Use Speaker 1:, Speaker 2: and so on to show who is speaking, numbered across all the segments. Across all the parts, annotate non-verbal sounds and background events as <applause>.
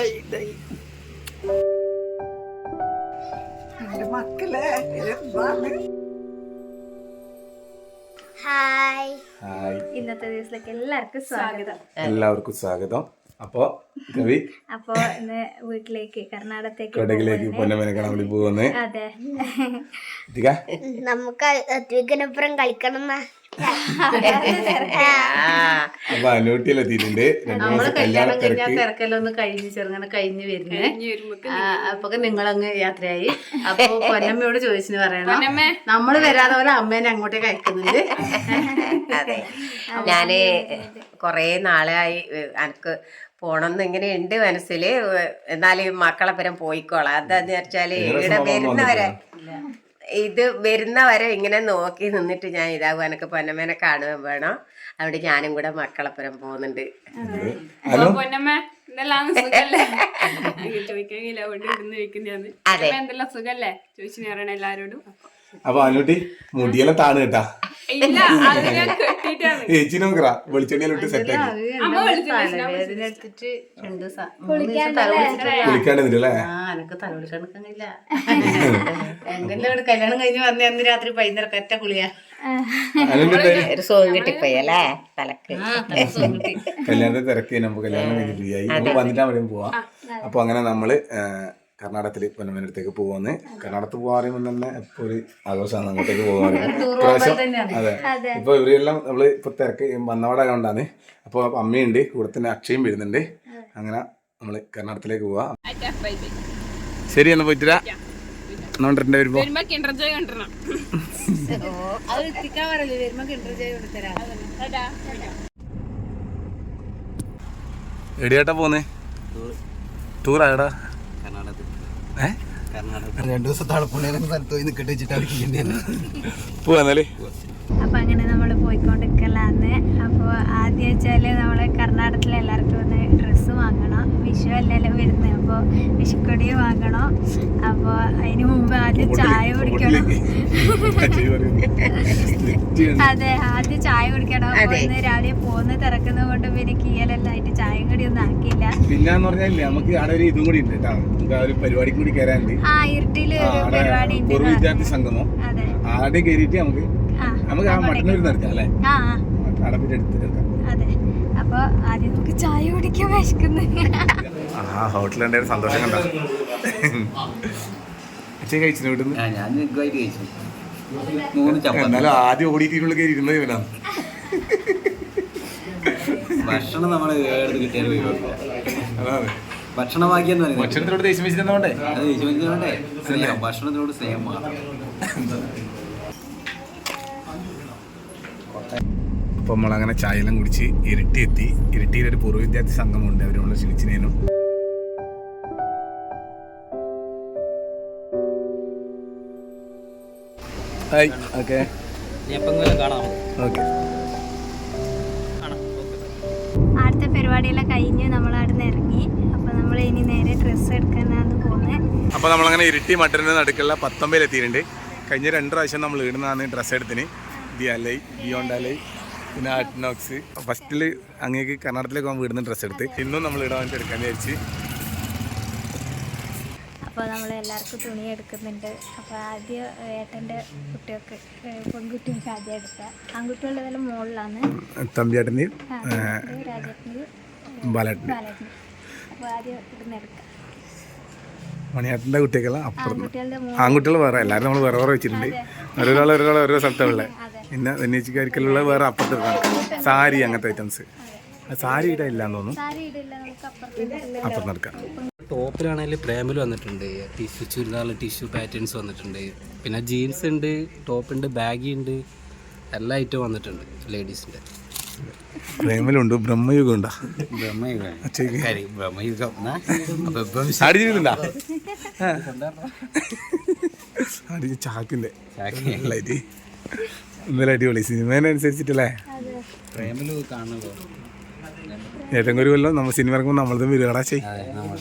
Speaker 1: എന്റെ മക്കളെ എന്താണ്?
Speaker 2: ഹായ്.
Speaker 3: ഹായ്.
Speaker 4: ഇന്നത്തെ ദിവസത്തിലേക്ക് എല്ലാവർക്കും സ്വാഗതം.
Speaker 3: എല്ലാവർക്കും സ്വാഗതം. അപ്പോ കവി
Speaker 4: അപ്പോ ഇന്ന് വീട്ടിലേക്ക് കർണാടകത്തേക്ക്
Speaker 3: കടകിലേക്ക് പൊന്നമ്മനെ കാണാൻ വേണ്ടി പോകുന്നേ
Speaker 4: അതെ.
Speaker 2: നമുക്ക് അദ്വൈകനപ്പുറം കളിക്കണം എന്നാ.
Speaker 3: അപ്പൊ നമ്മൾ കല്യാണം
Speaker 5: കഴിഞ്ഞാൽ
Speaker 3: തിരക്ക്.
Speaker 5: തിരക്കെല്ലാം ഒന്ന് കഴിഞ്ഞ് ചെറുങ്ങനെ കഴിഞ്ഞ് വരുന്നേ. അപ്പൊ നിങ്ങളങ്ങ് യാത്രയായി. അപ്പൊ <laughs> പൊന്നമ്മയോട് ചോദിച്ചു പറയണം. നമ്മൾ വരാതെ പോലെ അമ്മേനെ അങ്ങോട്ടേക്ക് അയക്കുന്നുണ്ട് <laughs>
Speaker 6: അതെ. ഞാൻ കൊറേ നാളായി എനക്ക് പോണമെന്ന് ഇങ്ങനെ ഉണ്ട് മനസ്സിൽ. എന്നാലും മക്കളെ പരം പോയിക്കോളാം. അതെന്ന് വെച്ചാൽ ഇവിടെ വരുന്നവരെ ഇത് വരുന്ന വരെ ഇങ്ങനെ നോക്കി നിന്നിട്ട് ഞാൻ ഇതാകും. എനക്ക് പൊന്നമ്മേനെ കാണുവാൻ വേണം. അവിടെ ഞാനും കൂടെ മക്കളപ്പുറം പോകുന്നുണ്ട്. അതെ.
Speaker 7: എന്തെല്ലാം സുഖല്ലേ? ചോദിച്ചു എല്ലാരോടും
Speaker 3: അപ്പൊ അനുട്ടി മുടിയെല്ലാം താണ് കേട്ടാ
Speaker 7: ഇല്ല അത് ഞാൻ കെട്ടിട്ടാണ്
Speaker 3: ചേച്ചി നോക്കറ വെളിച്ചെണ്ണയിലിട്ട് സെറ്റ് ആക്കി.
Speaker 5: എടുത്തിട്ട് രണ്ട് എനക്ക് കല്യാണം കഴിഞ്ഞ് വന്ന അന്ന് രാത്രി പൈതരക്ക് ഒറ്റ കുളിയാ.
Speaker 3: അനൂട്ടി
Speaker 6: ഒരു സുഖം കിട്ടിപ്പോയി അല്ലേ തലക്ക്.
Speaker 5: ആ തല സുഖം കിട്ടി.
Speaker 3: കല്യാണത്തെ തിരക്ക് നമുക്ക് കല്യാണം കഴിഞ്ഞ് ഫ്രീ ആയി നമുക്ക് വന്നിട്ട് അവിടെയും പോവാം. അപ്പൊ അങ്ങനെ നമ്മൾ കർണാടകത്തിൽ പൊന്നമ്മനടുത്തേക്ക് പോവാന്ന്. കർണാടകത്തിൽ പോകാൻ പറയുമ്പോൾ തന്നെ ഇപ്പൊ ഒരു ആഘോഷമാണ് അങ്ങോട്ടേക്ക് പോകാൻ പ്രാവശ്യം അതെ ഇപ്പൊ ഇവരെല്ലാം നമ്മൾ ഇപ്പൊ തിരക്ക് വന്നവിടെ കൊണ്ടാണ്. അപ്പൊ അമ്മയുണ്ട് കൂടെ തന്നെ അക്ഷയും വരുന്നുണ്ട്. അങ്ങനെ നമ്മൾ കർണാടകത്തിലേക്ക് പോവാ. ശരി എന്നാ പോയിട്ടില്ല നോണ്ടിട്ടുണ്ട് വരുമ്പോ എടിയാട്ടാ പോന്നേ ടൂറാടാ ഏ
Speaker 8: രണ്ടു ദിവസം തണുപ്പുണ്ടായിരുന്ന സ്ഥലത്ത് പോയി നിൽക്കട്ടെ വെച്ചിട്ട്
Speaker 3: പോവാന്നാലേ
Speaker 4: അപ്പൊ അങ്ങനെ നമ്മൾ പോയിക്കൊണ്ടിരിക്കലാന്ന്. അപ്പോൾ ആദ്യം വെച്ചാൽ നമ്മൾ കർണാടകത്തിലെ എല്ലാവർക്കും ഒന്ന് ഡ്രസ്സ് വാങ്ങണം. വിഷു അല്ലല്ലോ വരുന്നത് അപ്പോൾ വിഷുക്കൊടി വാങ്ങണം. അപ്പോൾ അതിന് മുമ്പ് ആദ്യം ചായ കുടിക്കണം. അതെ ആദ്യം ചായ കുടിക്കണം. അപ്പൊ രാവിലെ പോന്ന് തിരക്കുന്നത് കൊണ്ട് പിന്നെ കീയലെല്ലാം ചായയും കൂടി ഒന്നും ആക്കിയില്ല.
Speaker 3: പിന്നെന്ന് പറഞ്ഞാൽ നമുക്ക് അവിടെ ഒരു ഇതും കൂടി ഉണ്ട് കേട്ടോ. നമുക്ക് ആ ഒരു പരിപാടിക്ക് കൂടി കയറാനുണ്ട്
Speaker 4: ആ
Speaker 3: ഇരുട്ടിൽ
Speaker 4: ഒരു പരിപാടി ഉണ്ട്
Speaker 3: പൂർവ വിദ്യാർത്ഥി സംഗമം.
Speaker 4: അതെ.
Speaker 3: ആടെ കയറിയിട്ട് നമുക്ക്
Speaker 4: ആ
Speaker 3: നമുക്ക് ആ മട്ടന്നൂർ നടക്കാം അല്ലേ?
Speaker 4: ആ ആ.
Speaker 3: അവിടെ പോയിട്ട് എടുത്ത് എടുക്കാം.
Speaker 4: അതെ. അപ്പൊ ആദ്യം നമുക്ക് ചായ കുടിക്കാൻ വിശക്കുന്നു.
Speaker 3: ആ സന്തോഷം കണ്ടോ? കഴിച്ചു ഇവിടുന്ന്?
Speaker 8: ഞാൻ കഴിച്ചു. മൂന്ന് ചപ്പാത്തി.
Speaker 3: എന്നാലും ആദ്യം ഓടിയിട്ടുള്ള കയറി ഇരുന്നത് ഇവനാണ്.
Speaker 8: ഭക്ഷണം നമ്മൾ ഏടുത്ത് കിട്ടിയാൽ പറയുന്നത്.
Speaker 3: ഭക്ഷണത്തിനോട് ദേഷ്യം
Speaker 8: അത് സ്നേഹം. ഭക്ഷണത്തിനോട് സ്നേഹം മാത്രം.
Speaker 3: അപ്പോൾ നമ്മളങ്ങനെ ചായയെല്ലാം കുടിച്ച് ഇരട്ടി എത്തി ഇരട്ടിയിൽ ഒരു പൂർവ വിദ്യാർത്ഥി സംഘമുണ്ട്. അവർ നമ്മളെ ക്ഷണിച്ചിനേനും. ഹായ്. ഓക്കെ. ഓക്കെ.
Speaker 4: അടുത്ത പരിപാടിയെല്ലാം കഴിഞ്ഞ് നമ്മൾ അവിടെ നിന്ന് ഇറങ്ങി. അപ്പൊ നമ്മൾ ഇനി നേരെ ഡ്രസ്സ് എടുക്കാനാണ് പോകുന്നത്
Speaker 3: അപ്പോൾ നമ്മളങ്ങനെ ഇരുട്ടി മട്ടന്റെ നടുക്കുള്ള പത്തൊമ്പതിൽ എത്തിയിട്ടുണ്ട്. കഴിഞ്ഞ രണ്ട് പ്രാവശ്യം നമ്മൾ ഇടുന്നതാണ് ഡ്രസ്സ് എടുത്തിന്. ദി അലൈ ബിയോണ്ട് അലൈ പിന്നെ ആർട്ടിനോക്സ് ഫസ്റ്റിൽ അങ്ങേക്ക് കർണാടകത്തിലേക്ക് പോകാൻ വീടുന്ന ഡ്രസ്സ് എടുത്ത്. ഇന്നും നമ്മൾ ഇടാൻ വേണ്ടി എടുക്കാൻ വിചാരിച്ച്
Speaker 4: അപ്പോൾ നമ്മൾ എല്ലാവർക്കും തുണി എടുക്കുന്നുണ്ട്. അപ്പോൾ ആദ്യം ഏട്ടന്റെ കുട്ടികൾക്ക് പെൺകുട്ടികൾക്ക് ആദ്യം എടുക്കുക ആൺകുട്ടികളുടെ മുകളിലാണ്
Speaker 3: തമ്പിയാട്ടന്റെയും
Speaker 4: ബാലേട്ടന് അപ്പോൾ ആദ്യം ഇവിടുന്ന് എടുക്കുക
Speaker 3: മണിയാട്ടിന്റെ കുട്ടികളാണ് അപ്പുറം ആൺകുട്ടികൾ വേറെ എല്ലാവരും നമ്മൾ വേറെ വേറെ വെച്ചിട്ടുണ്ട്. ഓരോരാൾ ഒരാൾ ഓരോ സ്ഥലത്തുള്ള പിന്നെ നെന്നേച്ചിക്കാർക്കുള്ള വേറെ അപ്പുറത്ത് സാരി അങ്ങനത്തെ ഐറ്റംസ് സാരി ഇടാൻ ഇല്ലാന്ന് തോന്നുന്നു.
Speaker 4: സാരി
Speaker 9: ടോപ്പിലാണെങ്കിൽ പ്രേമൽ വന്നിട്ടുണ്ട്. ടിഷ്യൂ ചുരിദാറിൽ ടിഷ്യൂ പാറ്റേൺസ് വന്നിട്ടുണ്ട്. പിന്നെ ജീൻസ് ഉണ്ട് ടോപ്പുണ്ട് ബാഗി ഉണ്ട് എല്ലാ ഐറ്റം വന്നിട്ടുണ്ട് ലേഡീസിന്റെ.
Speaker 3: പ്രേമലുണ്ട് ബ്രഹ്മയുഗം. ഉണ്ടാ
Speaker 8: ബ്രഹ്മയുഗം. ബ്രഹ്മയുഗം
Speaker 3: സാരി ചാക്കിന്റെ ലൈറ്റ് ഇന്നലെ അടിപൊളി സിനിമേനനുസരിച്ചിട്ടല്ലേ?
Speaker 9: പ്രേമലു കാണുമല്ലോ
Speaker 3: ഏതെങ്കിലും ഒരു കൊല്ലം നമ്മൾ സിനിമ ഇറങ്ങുമ്പോൾ നമ്മളതും വരുവാടാ ചെയ്
Speaker 8: അതെ നമ്മൾ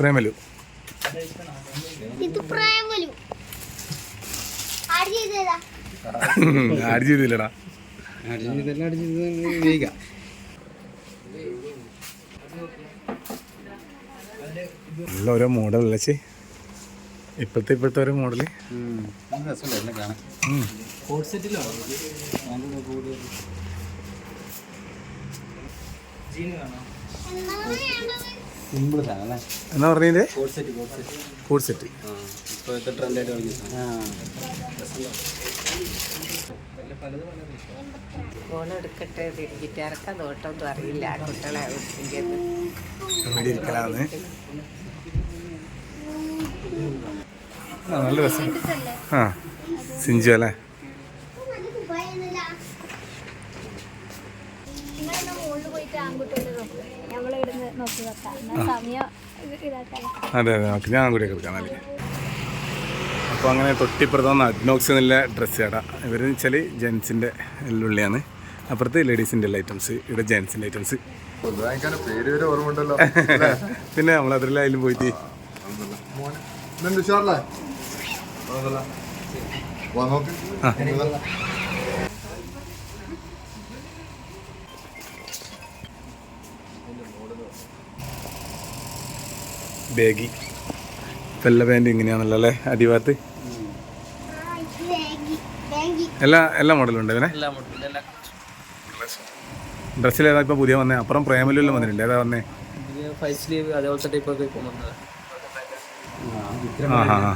Speaker 3: പ്രേമലു
Speaker 2: ഇത് ചെയ്തതാ.
Speaker 3: ആര് ചെയ്തില്ലടാ. നല്ല ഓരോ മോഡൽ അല്ലേ ചേ ഇപ്പോഴത്തെ ഇപ്പോഴത്തെ ഓരോ മോഡൽ?
Speaker 8: രസമുണ്ട്
Speaker 9: കാണാം
Speaker 8: സിമ്പിൾ സാധനം
Speaker 3: എന്നാ പറഞ്ഞേ
Speaker 9: coord set coord set
Speaker 3: coord set
Speaker 9: ആ ഇപ്പോഴത്തെ ട്രെൻഡായിട്ട് സാധനം
Speaker 6: ഫോൺ എടുക്കട്ടെ ഗിറ്റാറൊക്കെ നോട്ടൊന്നും അറിയില്ല കുട്ടികളെ
Speaker 3: നല്ല രസം. ആ സിഞ്ചു അല്ലേ?
Speaker 4: പോയിട്ട് ആൺകുട്ടികളുടെ
Speaker 3: അതെ അതെ നമുക്ക് ഞാൻ കൂടി എടുക്കാം എന്നാൽ അപ്പോൾ അങ്ങനെ തൊട്ടിപ്പുറത്ത് അഡ്നോക്സ് എന്നുള്ള ഡ്രസ്സ് ചേട്ടാ. ഇവർ വെച്ചാൽ ജെൻസിന്റെ ഉള്ളിയാണ്. അപ്പുറത്ത് ലേഡീസിന്റെ എല്ലാ ഐറ്റംസ് ഇവിടെ ജെൻസിന്റെ ഐറ്റംസ് <laughs> പിന്നെ നമ്മൾ അതിലായാലും പോയിട്ട്.
Speaker 10: ഉഷാറല്ലേ വാ
Speaker 3: ബാഗി വെള്ള പാന്റ് ഇങ്ങനെയാണല്ലോ അല്ലേ അടിഭാഗത്ത് എല്ലാ എല്ലാ മോഡലും ഉണ്ട് ഇവനെ
Speaker 9: എല്ലാം ഉണ്ട് എല്ലാം
Speaker 3: ഡ്രസ്സിൽ ഏതാ ഇപ്പൊ പുതിയ വന്നേ അപ്പുറം പ്രേമലെല്ലാം വന്നിട്ടുണ്ട് ഏതാ വന്നേ
Speaker 9: പുതിയ ഫൈവ് സ്ലീവ് അതേപോലത്തെ ടൈപ്പൊക്കെ ഇപ്പോൾ വന്നത്
Speaker 3: ആ ഹാ ഹാ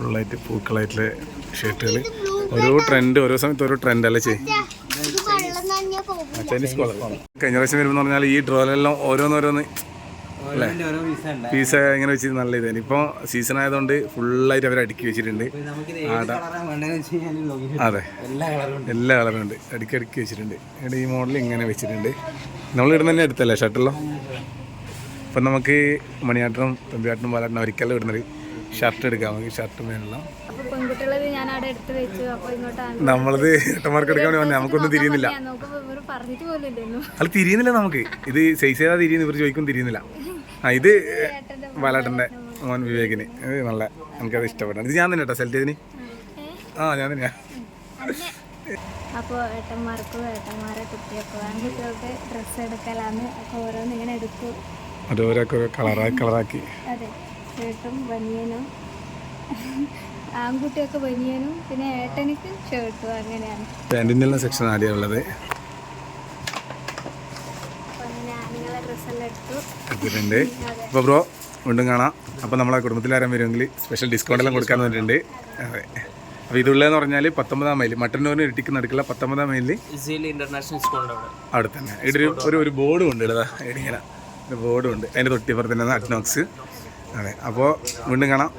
Speaker 3: ഫുള്ളായിട്ട് പൂക്കളായിട്ടുള്ള ഷർട്ടുകൾ ഓരോ ട്രെൻഡ് ഓരോ സമയത്ത് ഓരോ ട്രെൻഡ് അല്ലേ ചെയ്യും. ചൈനീസ് കോളർ കഴിഞ്ഞ പ്രാവശ്യം വരുമ്പോൾ പറഞ്ഞാൽ ഈ ഡ്രോലെല്ലാം ഓരോന്നോരോന്ന് അല്ലേ?
Speaker 8: പീസ
Speaker 3: ഇങ്ങനെ വെച്ചിട്ട് നല്ല ഇതായിരുന്നു ഇപ്പോൾ സീസൺ ആയതുകൊണ്ട് ഫുള്ളായിട്ട് അവർ അടുക്കി വെച്ചിട്ടുണ്ട്. അതെ.
Speaker 8: എല്ലാ കളറും ഉണ്ട്.
Speaker 3: അടുക്കി അടുക്കി വെച്ചിട്ടുണ്ട്. ഈ മോഡൽ ഇങ്ങനെ വെച്ചിട്ടുണ്ട്. നമ്മൾ ഇവിടെ തന്നെ എടുത്തല്ലേ ഷർട്ടെല്ലാം അപ്പം നമുക്ക് മണിയാട്ടനും തമ്പിയാട്ടനും പാലാട്ടനും ഒരിക്കലും ഇടുന്നൊരു ഷർട്ട് എടുക്കാം. നമുക്ക് ഷർട്ട്
Speaker 4: ഇങ്ങോട്ടാണ്
Speaker 3: നമ്മളത് ഏട്ടന്മാർക്ക് എടുക്കാൻ വേണ്ടി നമുക്കൊന്നും തിരിയുന്നില്ല. അത് തിരിയുന്നില്ല നമുക്ക്. ഇത് സൈസ് ഏതാ തിരിയുന്നു. ഇവർ ചോദിക്കും തിരിയുന്നില്ല. ആ ഇത് ബാലാട്ടന്റെ മോൻ വിവേകിന്. ഇത് നല്ല എനിക്കത് ഇഷ്ടപ്പെട്ടാണ് ഇത് ഞാൻ തന്നെ കേട്ടോ സെലക്ട് ചെയ്തിന് ആ ഞാൻ തന്നെയാ
Speaker 4: അപ്പോൾ ഏട്ടന്മാർക്കും ഏട്ടന്മാരെ കുട്ടിയൊക്കെ ആൺകുട്ടികൾക്ക് ഡ്രസ്സ് എടുക്കലാന്ന് അപ്പോൾ ഓരോന്ന് ഇങ്ങനെ എടുക്കും
Speaker 3: ഓരോക്കെ കളറാക്കി കളറാക്കി.
Speaker 4: അതെ. ഷർട്ടും ബനിയനും. ആൺകുട്ടിയൊക്കെ ബനിയനും പിന്നെ ഏട്ടനിക്ക് ഷർട്ടും അങ്ങനെയാണ്.
Speaker 3: പാന്റിന്റെ സെക്ഷൻ ആദ്യം ഉള്ളത്.
Speaker 4: അപ്പോൾ
Speaker 3: എടുത്തിട്ടുണ്ട്. ബ്രോ വീണ്ടും കാണാം. അപ്പോൾ നമ്മളെ കുടുംബത്തിൽ ആരും വരുമെങ്കിൽ സ്പെഷ്യൽ ഡിസ്കൗണ്ട് എല്ലാം കൊടുക്കാൻ വേണ്ടിയിട്ടുണ്ട് അതെ. അപ്പോൾ ഇതുള്ളതെന്ന് പറഞ്ഞാൽ പത്തൊമ്പതാം മൈൽ മട്ടന്നൂരിന് ഇട്ടിക്ക് നടക്കില്ല പത്തൊമ്പതാം മൈലിൽ
Speaker 9: ഇന്റർനാഷണൽ അവിടെ.
Speaker 3: തന്നെ. ഇവിടെ ഒരു ഒരു ബോർഡും ഉണ്ട് ഇടതാ ഇടിങ്ങനെ ബോർഡും ഉണ്ട്. അതിന്റെ തൊട്ടിപ്പുറത്ത് തന്നെ അറ്റ്നോക്സ് അതെ അപ്പോ വീണ്ടും കാണാം.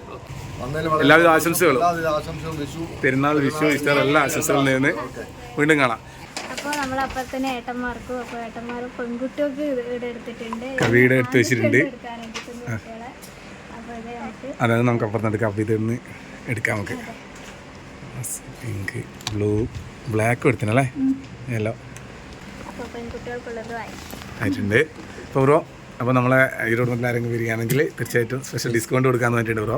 Speaker 3: എല്ലാവിധ ആശംസകളും. പെരുന്നാൾ വിഷു ഈസ്റ്റർ എല്ലാ ആശംസകളും നേർന്ന് വീണ്ടും കാണാം.
Speaker 4: അപ്പോൾ നമ്മൾ അപ്പുറത്തന്നെ ഏട്ടന്മാർക്കും അപ്പോൾ ഏട്ടന്മാർ പെൺകുട്ടികൾക്ക് ഇത് ഇവിടെ എടുത്തിട്ടുണ്ട്
Speaker 3: വീട് എടുത്ത് വെച്ചിട്ടുണ്ട്. അതായത് നമുക്ക് അപ്പുറത്ത് എടുക്കാം അപ്പം ഇതൊന്ന് എടുക്കാം നമുക്ക്. പിങ്ക് ബ്ലൂ ബ്ലാക്ക് എടുത്തിനല്ലേ
Speaker 4: പെൺകുട്ടികൾക്കുള്ളതുമായി
Speaker 3: ആയിട്ടുണ്ട്. ഇപ്പോൾ ബ്രോ അപ്പോൾ നമ്മളെ ഈ കുടുംബത്തിൽ ആരെങ്കിലും വരികയാണെങ്കിൽ തീർച്ചയായിട്ടും സ്പെഷ്യൽ ഡിസ്കൗണ്ട് കൊടുക്കാൻ വേണ്ടിയിട്ട് ബ്രോ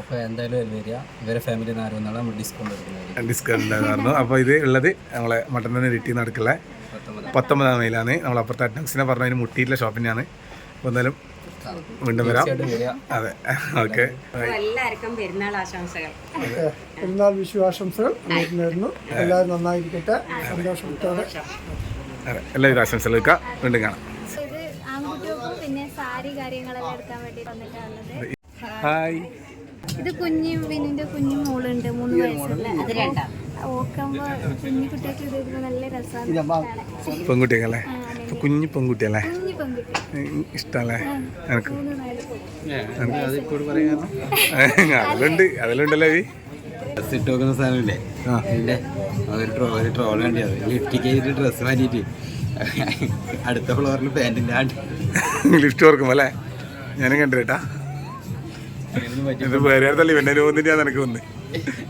Speaker 9: അപ്പോൾ എന്തായാലും വരിക? ഇവരെ ഫാമിലി ആരും വന്നാലും നമ്മൾ ഡിസ്കൗണ്ട് എടുക്കുന്നത്
Speaker 3: ഡിസ്കൗണ്ട് ഉണ്ടായിരുന്നു അപ്പോൾ ഇത് ഉള്ളത് നമ്മളെ മട്ടൻ തന്നെ റിട്ടി നടക്കുള്ള പത്തൊമ്പതാം മൈലാണ്. നമ്മൾ അപ്പുറത്തെ അഡ്നക്സിനെ പറഞ്ഞതിന് മുട്ടിയിട്ടുള്ള ഷോപ്പിനാണ് അപ്പോൾ എന്തായാലും വീണ്ടും വരാം. അതെ. ഓക്കെ.
Speaker 6: എല്ലാവർക്കും പെരുന്നാൾ ആശംസകൾ.
Speaker 1: പെരുന്നാൾ വിഷു ആശംസകൾ നേരുന്നു. എല്ലാവരും നന്നായിരിക്കട്ടെ. സന്തോഷത്തോടെ
Speaker 3: അതെ. എല്ലാവിധ ആശംസകൾ വീണ്ടും കാണാം.
Speaker 4: പിന്നെ സാരി കാര്യങ്ങളെല്ലാം എടുക്കാൻ വേണ്ടി വന്നിട്ടാണുള്ളത്
Speaker 3: ഹായ്.
Speaker 4: ഇത് കുഞ്ഞു വിനിന്റെ കുഞ്ഞു മോളുണ്ട് മൂന്ന് വയസ്സുള്ള. അത് രണ്ടാം. ഓക്കുമ്പോ കുഞ്ഞു കുട്ടികൾക്ക് ഇത് നല്ല രസമാണ്.
Speaker 3: പെൺകുട്ടികളെ കുഞ്ഞു പെൺകുട്ടിയല്ലേ? ഇഷ്ടമല്ലേ എനിക്ക്. അതിലുണ്ട് അതിലുണ്ടല്ലോ ഈ
Speaker 8: ഇട്ട് വെക്കുന്ന സാധനമില്ലേ? അതിന്റെ ഒരു ട്രോ ഒരു ട്രോൾ വേണ്ടി അത്? ലിഫ്റ്റ് ചെയ്തിട്ട് ഡ്രസ്സ് മാറ്റിയിട്ട്. അടുത്ത ഫ്ലോറിൽ പാന്റിന്റെ ആണ്ട്. <laughs>
Speaker 3: ലിഫ്റ്റ് ഓർക്കും അല്ലേ? ഞാനും കണ്ടു കേട്ടാ. ഇത് വേറെ തള്ളി. പിന്നെ ഞാൻ നിനക്ക് വന്ന്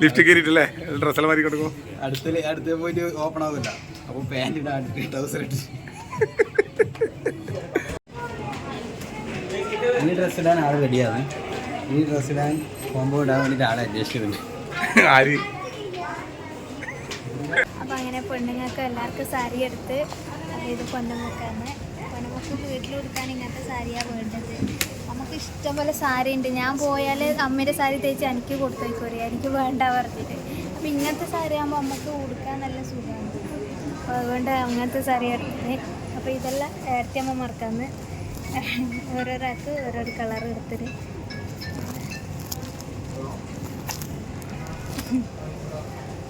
Speaker 3: ലിഫ്റ്റ് കയറിയിട്ടല്ലേ? ഡ്രസ്സെല്ലാം മാറി കൊടുക്കും
Speaker 8: അടുത്ത അടുത്ത് പോയിട്ട് ഓപ്പൺ ആവില്ല അപ്പോൾ പാന്റിന്റെ ആണ്ട് ട്രൗസർ ഇട്ട് ഈ ഡ്രസ്സ് ഇടാൻ ആൾ റെഡിയാണ് ഈ ഡ്രസ്സ് ഇടാൻ കോമ്പോ ഇടാൻ വേണ്ടിയിട്ട് ആളെ അഡ്ജസ്റ്റ് ചെയ്തിട്ടുണ്ട്.
Speaker 3: ആര്?
Speaker 4: അപ്പം അങ്ങനെ പെണ്ണുങ്ങൾക്ക് എല്ലാവർക്കും സാരി എടുത്ത് അതായത് പൊന്നമുക്കാന്ന് പൊന്നമുക്ക് വീട്ടിൽ കൊടുക്കാൻ ഇങ്ങനത്തെ സാരിയാണ് വേണ്ടത്. നമുക്ക് ഇഷ്ടംപോലെ സാരി ഉണ്ട് ഞാൻ പോയാൽ അമ്മയുടെ സാരി തേച്ച് എനിക്ക് കൊടുത്തു വയ്ക്കൂറി എനിക്ക് വേണ്ട പറഞ്ഞിട്ട്. അപ്പം ഇങ്ങനത്തെ സാരി ആകുമ്പോൾ അമ്മയ്ക്ക് ഉടുക്കാൻ നല്ല സുഖമാണ് അതുകൊണ്ട് അങ്ങനത്തെ സാരി എടുത്തത് അപ്പോൾ ഇതെല്ലാം അമ്മ മറക്കാന്ന്. ഓരോരാൾക്ക് ഓരോരോ കളർ എടുത്തിട്ട്.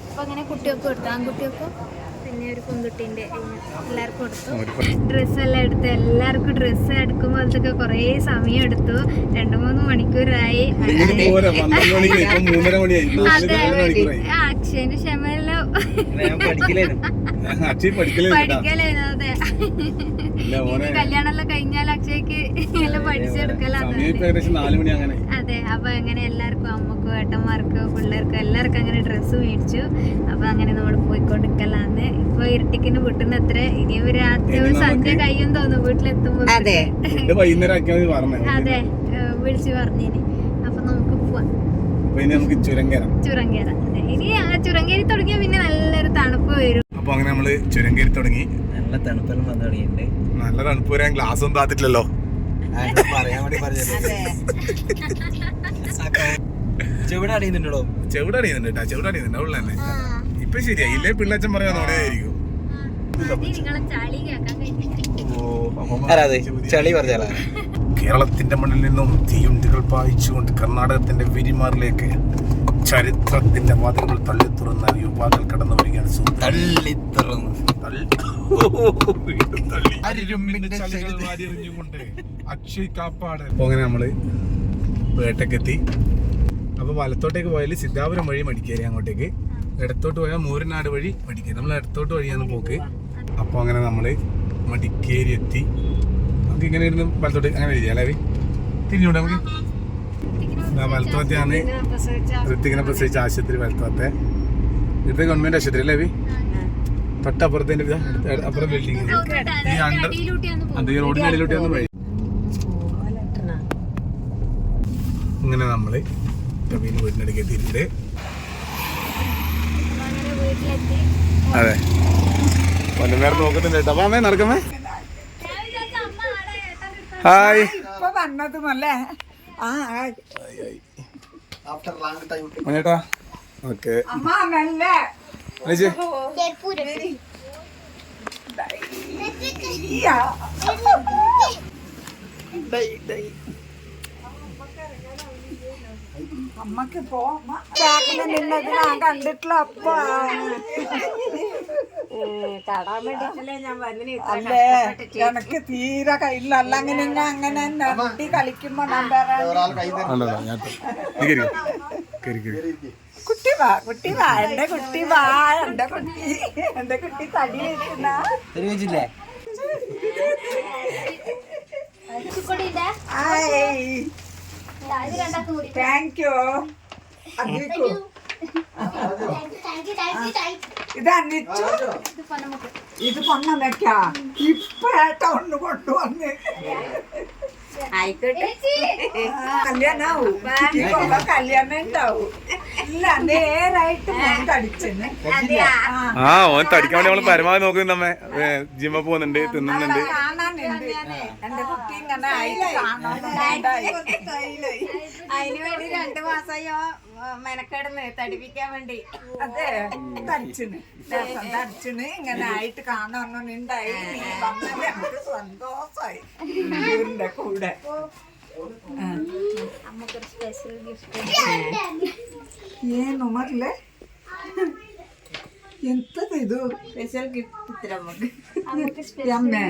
Speaker 4: അപ്പോൾ അങ്ങനെ കുട്ടികൾക്ക് കൊടുത്തു? ആൺകുട്ടികൾക്കും? പിന്നെ ഒരു പെൺകുട്ടീന്റെ എല്ലാവർക്കും കൊടുത്തു. ഡ്രസ്സെല്ലാം എടുത്ത് എല്ലാവർക്കും ഡ്രസ്സ് എടുക്കുമ്പോഴത്തേക്ക് കുറേ സമയം എടുത്തു. രണ്ട് മൂന്ന് മണിക്കൂറായി. അക്ഷയന് ക്ഷമയല്ലോ
Speaker 8: പഠിക്കലായിരുന്നു.
Speaker 4: അതെ. കല്യാണമെല്ലാം കഴിഞ്ഞാൽ അക്ഷയ്ക്ക് എല്ലാം പഠിച്ചെടുക്കലാണ് അതെ അപ്പൊ അങ്ങനെ എല്ലാവർക്കും അമ്മക്കും ഏട്ടന്മാർക്കും പിള്ളേർക്കും എല്ലാവർക്കും അങ്ങനെ ഡ്രസ്സ് മേടിച്ചു. അപ്പൊ അങ്ങനെ നമ്മൾ പോയിക്കൊണ്ടിരിക്കലാന്ന് ഇപ്പൊ ഇരുട്ടിക്കിന് വീട്ടിൽ എത്ര ഇനി ഒരു രാത്രി ഒരു സന്ധ്യ കഴിയും തോന്നുന്നു വീട്ടിലെത്തുമ്പോ
Speaker 6: അതെ <laughs>
Speaker 4: അതെ വിളിച്ചു പറഞ്ഞിനി. അപ്പൊ നമുക്ക് പോവാം.
Speaker 3: നമുക്ക് ചുരം കയറാം
Speaker 4: അതെ. ഇനി ആ ചുരങ്കേരി കയറി തുടങ്ങിയാൽ പിന്നെ നല്ലൊരു തണുപ്പ് വരും.
Speaker 3: അപ്പൊ അങ്ങനെ നമ്മൾ ചുരങ്കേരി തുടങ്ങി.
Speaker 8: നല്ല തണുപ്പെല്ലാം വന്നു തുടങ്ങിയിട്ടുണ്ട്.
Speaker 3: നല്ല തണുപ്പ് വരാൻ ഗ്ലാസ് ഒന്നും താത്തിട്ടില്ലല്ലോ.
Speaker 8: വേണ്ടി പറഞ്ഞത് ചെവിടെ അടിയുന്നുണ്ടോ
Speaker 3: ചെവിടെ അടിയുന്നുണ്ട് കേട്ടോ ചെവിടെ അടിയുന്നുണ്ട് ഉള്ള തന്നെ. ഇപ്പൊ ശരിയാ ഇല്ലേ പിള്ളച്ചൻ പറയാൻ
Speaker 4: തുടങ്ങിയായിരിക്കും ചളി
Speaker 8: പറഞ്ഞാലാ
Speaker 3: കേരളത്തിന്റെ മണ്ണിൽ നിന്നും തീയുണ്ടികൾ പായിച്ചുകൊണ്ട് കർണാടകത്തിന്റെ വിരിമാറിലേക്ക് ചരിത്രത്തിന്റെ വാതിലുകൾ തള്ളി തുറന്ന യുവാക്കൾ കടന്നു വരികയാണ്.
Speaker 8: തള്ളി. തുറന്നു
Speaker 3: തള്ളി- തള്ളി. അക്ഷയ് കാപ്പാട് അപ്പോൾ അങ്ങനെ നമ്മൾ വേട്ടക്കെത്തി. അപ്പൊ വലത്തോട്ടേക്ക് പോയാൽ സിദ്ധാപുരം വഴി മടിക്കേരി അങ്ങോട്ടേക്ക്. ഇടത്തോട്ട് പോയാൽ മൂരനാട് വഴി മടിക്കേരി. നമ്മൾ ഇടത്തോട്ട് വഴിയാണ് പോക്ക്. അപ്പൊ അങ്ങനെ നമ്മൾ മടിക്കേരി എത്തി. നമുക്ക് ഇങ്ങനെ ഇരുന്ന് വലത്തോട്ട് അങ്ങനെ ഇരിക്കാം അല്ലേ തിരിഞ്ഞൂടെ നമുക്ക്? വലത്തോത്തെയാണ് ഋത്തിക്കിനെ പ്രസവിച്ച ആശുപത്രി വലത്തോത്തെ ഇത് ഗവൺമെന്റ് ആശുപത്രി അല്ലേ വി അപ്പുറം ബിൽഡിംഗ് ഈ അണ്ടർ അത് ഈ റോഡിന്റെ അടിയിലോട്ട് വഴി നമ്മൾ കബീന് വീടിനടുക്ക് എത്തിയിട്ടുണ്ട്. അതെ. വല്ലനേരം നോക്കുന്നുണ്ട് കേട്ടോ. അമ്മേ നടക്കമ്മേ. ഹായ്.
Speaker 1: ഇപ്പൊ വന്നതുമല്ലേ ആ
Speaker 3: മഞ്ഞേട്ടാ ഓക്കെ.
Speaker 1: അമ്മ നല്ല
Speaker 3: അല്ലേ
Speaker 1: അമ്മയ്ക്ക് ഞാൻ കണ്ടിട്ടില്ല അപ്പ. അല്ലേ എനക്ക് തീരെ കയ്യില്ല അല്ല അങ്ങനെ തന്നെ അങ്ങനെ നട്ടി കളിക്കുമ്പോ
Speaker 3: ഞാൻ
Speaker 1: കുട്ടി വാ കുട്ടി വാ. എന്റെ കുട്ടി വാ. എന്റെ കുട്ടി എന്റെ കുട്ടി തടി
Speaker 8: വെച്ചില്ലേ? വെച്ചില്ലേ
Speaker 1: താങ്ക് യു ഇത് അന്നിച്ചു? ഇത് പൊന്നമ്മയ്ക്കാ? ഇപ്പൊ ഏട്ട ഒന്ന് കൊണ്ടുവന്ന്.
Speaker 6: ആയിക്കോട്ടെ.
Speaker 1: കല്യാണാവും. കല്യാണം ഉണ്ടാവും
Speaker 3: ആ. ഓൻ തടിക്കാൻ വേണ്ടി നമ്മൾ പരമാവധി നോക്കുന്നു നമ്മെ. ജിമ്മ പോകുന്നുണ്ട് തിന്നുന്നുണ്ട്.
Speaker 6: അതിന് വേണ്ടി രണ്ടു മാസമായോ മെനക്കെടുന്ന് തടിപ്പിക്കാൻ വേണ്ടി.
Speaker 1: അതെ തടിച്ചിന് തടിച്ചിന് ഇങ്ങനെ ആയിട്ട് എനിക്ക് സന്തോഷായി. ഇതിന്റെ കൂടെ. ಏನು ಮರ್ಲೆ ಎಂತದು ಇದು
Speaker 6: സ്പെഷ്യൽ ഗിഫ്റ്റ് നമുക്ക്
Speaker 4: നമുക്ക്
Speaker 1: ಎಮ್ಮೆ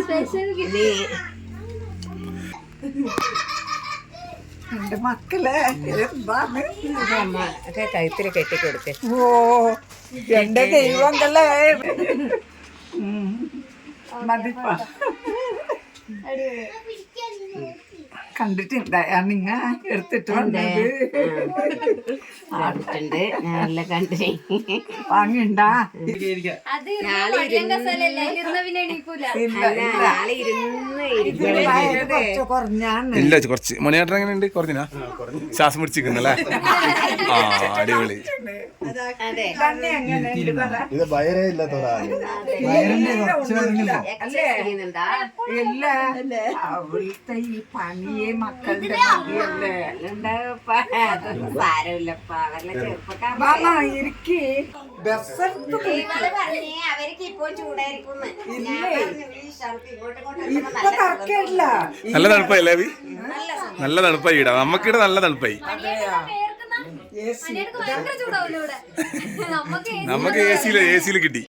Speaker 4: സ്പെഷ്യൽ ഗിഫ്റ്റ്
Speaker 1: എന്റെ മക്കളെ എന്താണ്
Speaker 6: അമ്മ ഒക്കെ കഴുത്തിൽ കെട്ടിക്കൊടുക്ക്
Speaker 1: ഓ എന്റെ ദൈവങ്ങളെ ഉം. മതിപ്പാ കണ്ടിട്ടുണ്ട്. നിങ്ങ എടുത്തിട്ട് വന്നത്.
Speaker 6: കണ്ടിട്ടുണ്ട്. നല്ല കണ്ടേ.
Speaker 1: വാങ്ങിണ്ടാ?
Speaker 3: ഇല്ല കുറച്ച് മണിയാട്ടം എങ്ങനെ ഉണ്ട് കുറഞ്ഞിനാ? ശ്വാസം പിടിച്ചിരിക്കുന്നല്ലേ <laughs> ആ അടിപൊളി.
Speaker 10: ഇത്
Speaker 1: വയറേ ഇല്ല. അവളുടെ ഈ പണിയെ മക്കളുടെ
Speaker 6: സാരമില്ലപ്പാ. അവരുടെ ചെറുപ്പക്കാർ
Speaker 1: ഇരിക്ക്.
Speaker 3: നല്ല തണുപ്പായി? നല്ല തണുപ്പായി ഇടാം നമുക്കിടെ നല്ല തണുപ്പായി
Speaker 7: ഭയങ്കര ചൂടാവൂല ഇവിടെ നമുക്ക് <laughs>
Speaker 3: നമുക്ക് എ സിയിൽ എ സിയിൽ കിട്ടി.